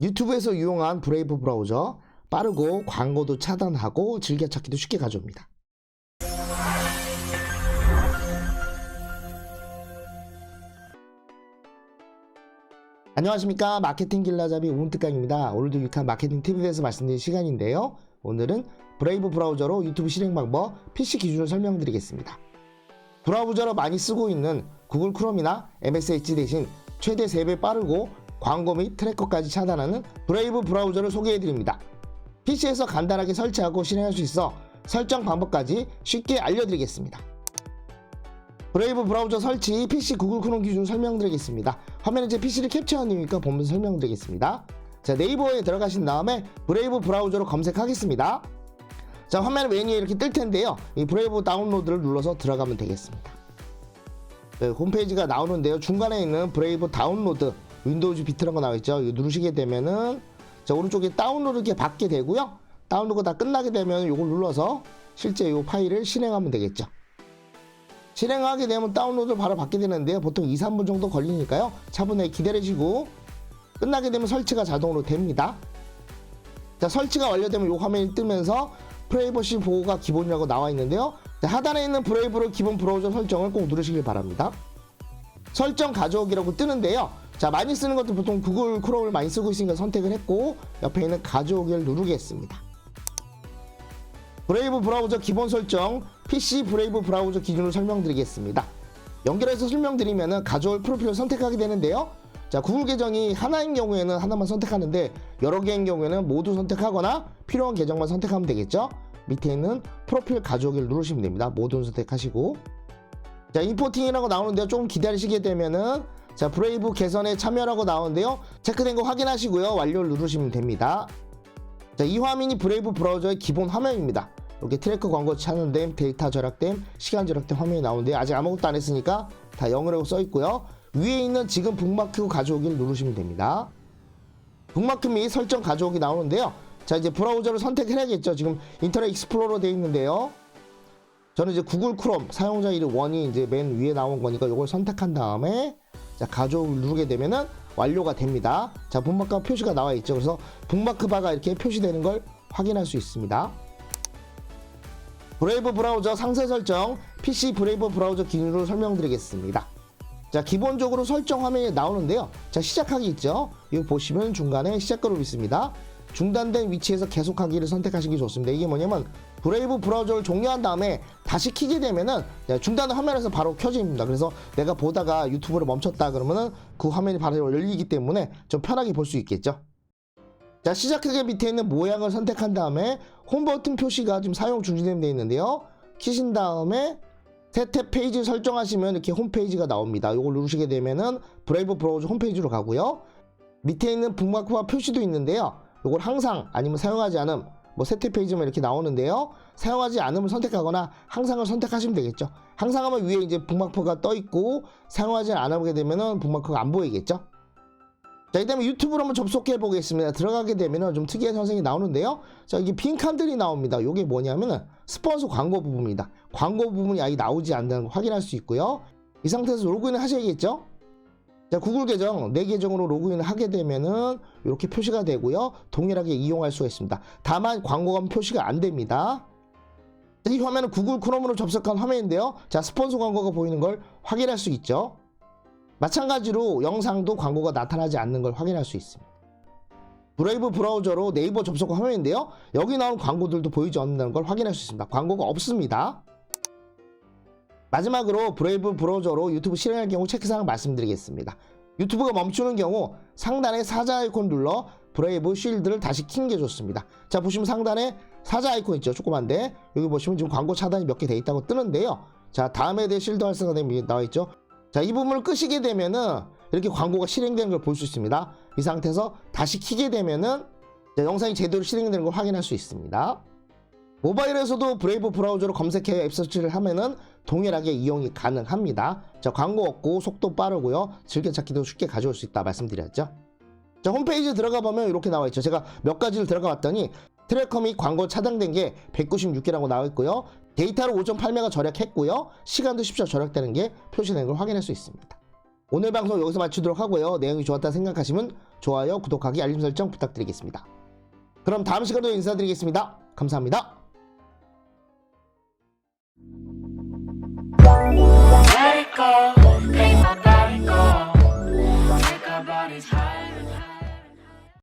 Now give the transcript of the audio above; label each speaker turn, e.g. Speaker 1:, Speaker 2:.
Speaker 1: 유튜브에서 유용한 브레이브 브라우저 빠르고 광고도 차단하고 즐겨찾기도 쉽게 가져옵니다. 안녕하십니까 마케팅 길라잡이 우문특강입니다. 오늘도 유익한 마케팅 팁에 대해서 말씀드릴 시간인데요. 오늘은 브레이브 브라우저로 유튜브 실행 방법 PC 기준을 설명드리겠습니다. 브라우저로 많이 쓰고 있는 구글 크롬이나 MSH 대신 최대 3배 빠르고 광고 및 트래커까지 차단하는 브레이브 브라우저를 소개해드립니다. PC에서 간단하게 설치하고 실행할 수 있어 설정 방법까지 쉽게 알려드리겠습니다. 브레이브 브라우저 설치 PC 구글 크롬 기준 설명드리겠습니다. 화면에 제 PC를 캡처한 이유니까 보면서 설명드리겠습니다. 자 네이버에 들어가신 다음에 브레이브 브라우저로 검색하겠습니다. 자 화면 메뉴에 이렇게 뜰 텐데요. 이 브레이브 다운로드를 눌러서 들어가면 되겠습니다. 네, 홈페이지가 나오는데요. 중간에 있는 브레이브 다운로드 윈도우즈 비트라는 거 나와있죠. 이거 누르시게 되면은 자 오른쪽에 다운로드 받게 되고요. 다운로드 다 끝나게 되면 이걸 눌러서 실제 이 파일을 실행하면 되겠죠. 실행하게 되면 다운로드를 바로 받게 되는데요. 보통 2, 3분 정도 걸리니까요. 차분하게 기다리시고 끝나게 되면 설치가 자동으로 됩니다. 자, 설치가 완료되면 이 화면이 뜨면서 프라이버시 보호가 기본이라고 나와 있는데요. 자, 하단에 있는 브레이브로 기본 브라우저 설정을 꼭 누르시길 바랍니다. 설정 가져오기라고 뜨는데요. 자, 많이 쓰는 것도 보통 구글 크롬을 많이 쓰고 있으니까 선택을 했고 옆에 있는 가져오기를 누르겠습니다. 브레이브 브라우저 기본 설정 PC 브레이브 브라우저 기준으로 설명드리겠습니다. 연결해서 설명드리면 가져올 프로필을 선택하게 되는데요. 자, 구글 계정이 하나인 경우에는 하나만 선택하는데 여러 개인 경우에는 모두 선택하거나 필요한 계정만 선택하면 되겠죠. 밑에 있는 프로필 가져오기를 누르시면 됩니다. 모두 선택하시고 자, 임포팅이라고 나오는데요. 조금 기다리시게 되면은 자, 브레이브 개선에 참여라고 나오는데요. 체크된 거 확인하시고요. 완료를 누르시면 됩니다. 자, 이 화면이 브레이브 브라우저의 기본 화면입니다. 이렇게 트래커 광고 차단됨, 데이터 절약됨, 시간 절약됨 화면이 나오는데 아직 아무것도 안 했으니까 다 0이라고 써 있고요. 위에 있는 지금 북마크 가져오기를 누르시면 됩니다. 북마크 및 설정 가져오기 나오는데요. 자, 이제 브라우저를 선택해야겠죠. 지금 인터넷 익스플로러 되어 있는데요. 저는 이제 구글 크롬 사용자 이름 원이 이제 맨 위에 나온 거니까 이걸 선택한 다음에 자, 가져오기를 누르게 되면은 완료가 됩니다. 자, 북마크가 표시가 나와 있죠. 그래서 북마크 바가 이렇게 표시되는 걸 확인할 수 있습니다. 브레이브 브라우저 상세 설정 PC 브레이브 브라우저 기준으로 설명드리겠습니다. 자 기본적으로 설정 화면이 나오는데요. 자 시작하기 있죠. 이거 보시면 중간에 시작 그룹 있습니다. 중단된 위치에서 계속하기를 선택하시기 좋습니다. 이게 뭐냐면 브레이브 브라우저를 종료한 다음에 다시 키게 되면은 중단 화면에서 바로 켜집니다. 그래서 내가 보다가 유튜브를 멈췄다 그러면은 그 화면이 바로 열리기 때문에 좀 편하게 볼 수 있겠죠. 자 시작하기 밑에 있는 모양을 선택한 다음에 홈 버튼 표시가 지금 사용 중지되어 있는데요. 키신 다음에 세탭 페이지 설정하시면 이렇게 홈페이지가 나옵니다. 이걸 누르시게 되면은 브레이브 브라우저 홈페이지로 가고요. 밑에 있는 북마크와 표시도 있는데요. 이걸 항상 아니면 사용하지 않음 뭐 세탭 페이지만 이렇게 나오는데요. 사용하지 않음을 선택하거나 항상을 선택하시면 되겠죠. 항상 하면 위에 이제 북마크가 떠 있고 사용하지 않게 되면은 북마크가 안 보이겠죠. 자, 이 다음에 유튜브로 한번 접속해 보겠습니다. 들어가게 되면은 좀 특이한 현상이 나오는데요. 자, 이게 빈 칸들이 나옵니다. 이게 뭐냐면은 스폰서 광고 부분입니다. 광고 부분이 아예 나오지 않는 걸 확인할 수 있고요. 이 상태에서 로그인을 하셔야겠죠? 자, 구글 계정, 내 계정으로 로그인을 하게 되면은 이렇게 표시가 되고요. 동일하게 이용할 수가 있습니다. 다만 광고가 표시가 안 됩니다. 자, 이 화면은 구글 크롬으로 접속한 화면인데요. 자, 스폰서 광고가 보이는 걸 확인할 수 있죠. 마찬가지로 영상도 광고가 나타나지 않는 걸 확인할 수 있습니다. 브레이브 브라우저로 네이버 접속 화면인데요. 여기 나온 광고들도 보이지 않는다는 걸 확인할 수 있습니다. 광고가 없습니다. 마지막으로 브레이브 브라우저로 유튜브 실행할 경우 체크사항 말씀드리겠습니다. 유튜브가 멈추는 경우 상단에 사자 아이콘 눌러 브레이브 쉴드를 다시 킨 게 좋습니다. 자 보시면 상단에 사자 아이콘 있죠 조그만데 여기 보시면 지금 광고 차단이 몇 개 돼 있다고 뜨는데요. 자 다음에 대해 쉴드 활성화 됨이 나와 있죠. 자, 이 부분을 끄시게 되면은 이렇게 광고가 실행되는 걸 볼 수 있습니다. 이 상태에서 다시 키게 되면은 영상이 제대로 실행되는 걸 확인할 수 있습니다. 모바일에서도 브레이브 브라우저로 검색해 앱 서치를 하면은 동일하게 이용이 가능합니다. 자, 광고 없고 속도 빠르고요. 즐겨찾기도 쉽게 가져올 수 있다 말씀드렸죠. 자, 홈페이지 들어가 보면 이렇게 나와 있죠. 제가 몇 가지를 들어가 봤더니 및 광고 차단된 게 196개라고 나와 있고요. 데이터로 5.8메가 절약했고요. 시간도 10초 절약되는 게 표시된 걸 확인할 수 있습니다. 오늘 방송 여기서 마치도록 하고요. 내용이 좋았다 생각하시면 좋아요, 구독하기, 알림 설정 부탁드리겠습니다. 그럼 다음 시간에 인사드리겠습니다. 감사합니다.